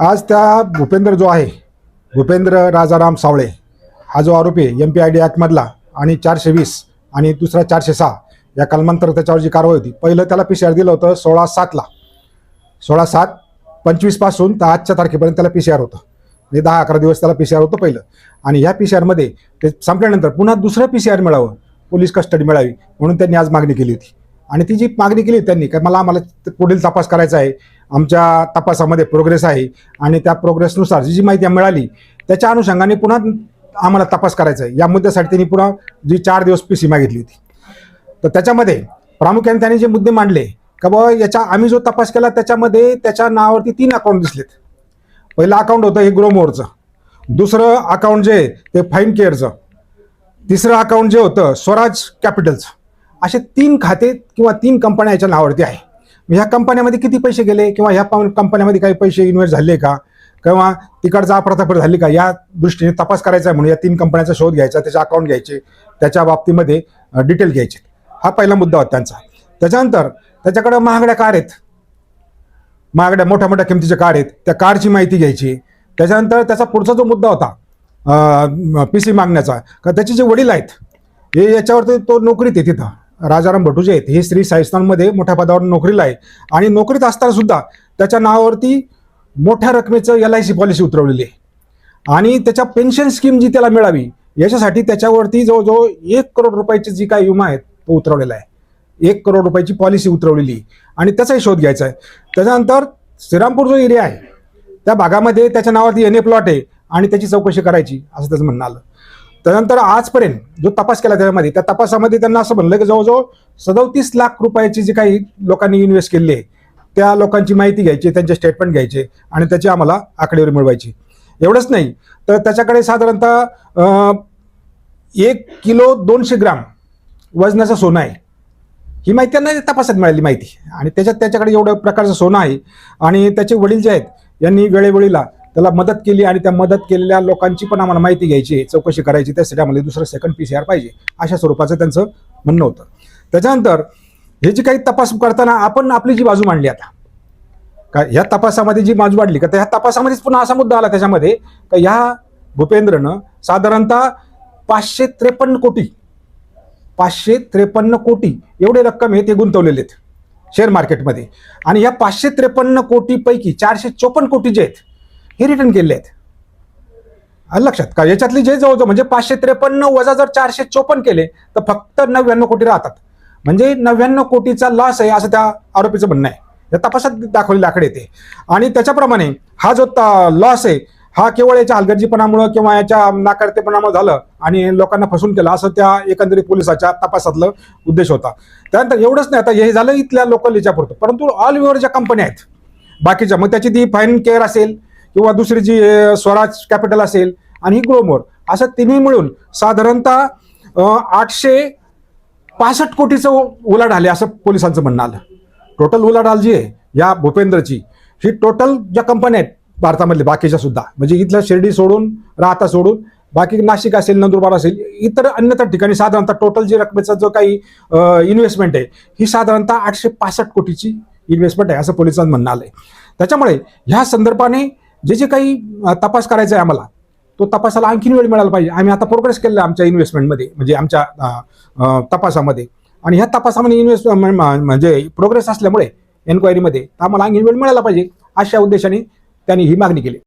आज त्या भूपेंद्र जो आहे भूपेंद्र राजाराम सावळे हा जो आरोपी एम पी आय डी ॲक्टमधला आणि चारशे वीस आणि दुसरा चारशे सहा या कलमांतर त्याच्यावर जी कारवाई होती पहिलं त्याला पी सी आर दिलं होतं सोळा सातला सोळा सात पंचवीसपासून तर आजच्या तारखेपर्यंत त्याला पी सी आर होतं. म्हणजे दहा अकरा दिवस त्याला पी सी आर होतं पहिलं. आणि ह्या पी सी आरमध्ये ते संपल्यानंतर पुन्हा दुसरं पी सी आर मिळावं पोलीस कस्टडी मिळावी म्हणून त्यांनी आज मागणी केली होती. आणि ती जी मागणी केली होती त्यांनी काय मला आम्हाला पुढील तपास करायचा आहे आमच्या तपासामध्ये प्रोग्रेस आहे. आणि त्या प्रोग्रेसनुसार जी जी माहिती मिळाली त्याच्या अनुषंगाने पुन्हा आम्हाला तपास करायचा आहे. या मुद्द्यासाठी त्यांनी पुन्हा जी चार दिवस पी सी मागितली होती. तर त्याच्यामध्ये प्रामुख्याने त्यांनी जे मुद्दे मांडले का बाबा याच्या आम्ही जो तपास केला त्याच्यामध्ये त्याच्या नावावरती तीन अकाउंट दिसलेत. पहिलं अकाउंट होतं हे ग्रोमोरचं दुसरं अकाउंट जे आहे ते फाईन केअरचं तिसरं अकाउंट जे होतं स्वराज कॅपिटलचं असे तीन खाते किंवा तीन कंपन्या याच्या नावावरती आहे. ह्या कंपन्यामध्ये किती पैसे गेले? किंवा ह्या कंपन्यामध्ये काही पैसे इन्व्हेस्ट झाले का? किंवा तिकडचा अप्रथापर झाली का? या दृष्टीने तपास करायचा आहे म्हणून या तीन कंपन्याचा शोध घ्यायचा त्याचे अकाउंट घ्यायचे त्याच्या बाबतीमध्ये डिटेल घ्यायचे. हा पहिला मुद्दा होता त्यांचा. त्याच्यानंतर त्याच्याकडं महागड्या कार आहेत. महागड्या मोठ्या मोठ्या किमतीच्या कार आहेत. त्या कारची माहिती घ्यायची. त्याच्यानंतर त्याचा पुढचा जो मुद्दा होता पी सी मागण्याचा का त्याचे जे वडील आहेत हे याच्यावरती तो नोकरीत आहे तिथं. राजाराम भटुजे आहेत हे श्री साईस्थानमध्ये मोठ्या पदावर नोकरीला आहे. आणि नोकरीत असताना सुद्धा त्याच्या नावावरती मोठ्या रकमेचं एल आय सी पॉलिसी उतरवलेली आहे. आणि त्याच्या पेन्शन स्कीम जी त्याला मिळावी याच्यासाठी त्याच्यावरती जवळजवळ एक करोड रुपयाची जी काही विमा आहे तो उतरवलेला आहे. एक करोड रुपयाची पॉलिसी उतरवलेली आहे. आणि त्याचाही शोध घ्यायचा आहे. त्याच्यानंतर श्रीरामपूर जो एरिया आहे त्या भागामध्ये त्याच्या नावावरती एन ए प्लॉट आहे आणि त्याची चौकशी करायची असं त्याचं म्हणणं आलं. त्यानंतर आजपर्यंत जो तपास केला त्याच्यामध्ये त्या तपासामध्ये त्यांना असं म्हणलं की जवळजवळ सदोतीस लाख रुपयाची जी काही लोकांनी इन्व्हेस्ट केली आहे त्या लोकांची माहिती घ्यायची त्यांचे स्टेटमेंट घ्यायचे आणि त्याची आम्हाला आकडेवारी मिळवायची. एवढंच नाही तर त्याच्याकडे साधारणतः एक किलो दोनशे ग्राम वजनाचं सोनं आहे. ही माहिती त्यांना तपासात मिळाली माहिती. आणि त्याच्यात त्याच्याकडे एवढं प्रकारचं सोनं आहे. आणि त्याचे वडील जे आहेत यांनी वेळेवेळीला त्याला मदत केली आणि त्या मदत केलेल्या लोकांची पण आम्हाला माहिती घ्यायची चौकशी करायची त्यासाठी आम्हाला दुसरं सेकंड पी सी आर पाहिजे अशा स्वरूपाचं त्यांचं म्हणणं होतं. त्याच्यानंतर हे जी काही तपास करताना आपण आपली जी बाजू मांडली आता का ह्या तपासामध्ये जी बाजू मांडली का त्या ह्या तपासामध्येच पुन्हा असा मुद्दा आला त्याच्यामध्ये का ह्या भूपेंद्रनं साधारणतः पाचशे त्रेपन्न कोटी पाचशे त्रेपन्न कोटी एवढे रक्कम हे ते गुंतवलेले आहेत शेअर मार्केटमध्ये आणि या पाचशे त्रेपन्न कोटीपैकी चारशे चोपन्न कोटी जे आहेत हे रिटर्न केले आहेत. लक्षात का याच्यातली जे जवळजवळ म्हणजे पाचशे त्रेपन्न वजा जर चारशे चोपन्न केले तर फक्त नव्याण्णव कोटी राहतात. म्हणजे नव्याण्णव कोटीचा लॉस आहे असं त्या आरोपीचं म्हणणं आहे. या तपासात दाखवलेले आकडे ते आणि त्याच्याप्रमाणे हा जो लॉस आहे हा केवळ याच्या हलगर्जीपणामुळं किंवा याच्या नाकारतेपणामुळे झालं आणि लोकांना फसून केलं असं त्या एकंदरीत पोलिसाच्या तपासातलं उद्देश होता. त्यानंतर एवढंच नाही आता हे झालं इथल्या लोकल याच्यापुरतं. परंतु ऑल ओव्हर ज्या कंपन्या आहेत बाकीच्या मग त्याची ती फाईन केअर असेल किंवा दुसरी जी स्वराज कॅपिटल असेल आणि ही असं तिन्ही मिळून साधारणतः आठशे पासष्ट कोटीचं उ- उलाढाल आहे असं पोलिसांचं म्हणणं आलं. टोटल उलाढाल जी आहे या भूपेंद्रची ही टोटल ज्या कंपन्या आहेत भारतामधले बाकीच्या सुद्धा म्हणजे इथल्या शिर्डी सोडून राहता सोडून बाकी नाशिक असेल नंदुरबार असेल इतर अन्यथा ठिकाणी साधारणतः टोटल जी रकमेचा जो काही इन्व्हेस्टमेंट आहे ही साधारणतः आठशे पासष्ट कोटीची इन्व्हेस्टमेंट आहे असं पोलिसांनी म्हणणं आहे त्याच्यामुळे ह्या संदर्भाने जे जे काही तपास करायचा आहे आम्हाला तो तपासाला आणखीन वेळ मिळाला पाहिजे. आम्ही आता प्रोग्रेस केलेला आहे आमच्या इन्व्हेस्टमेंटमध्ये म्हणजे आमच्या तपासामध्ये. आणि ह्या तपासामध्ये इन्व्हेस्ट म्हणजे प्रोग्रेस असल्यामुळे एन्क्वायरीमध्ये आम्हाला आणखीन वेळ मिळाला पाहिजे अशा उद्देशाने त्यांनी ही मागणी केली.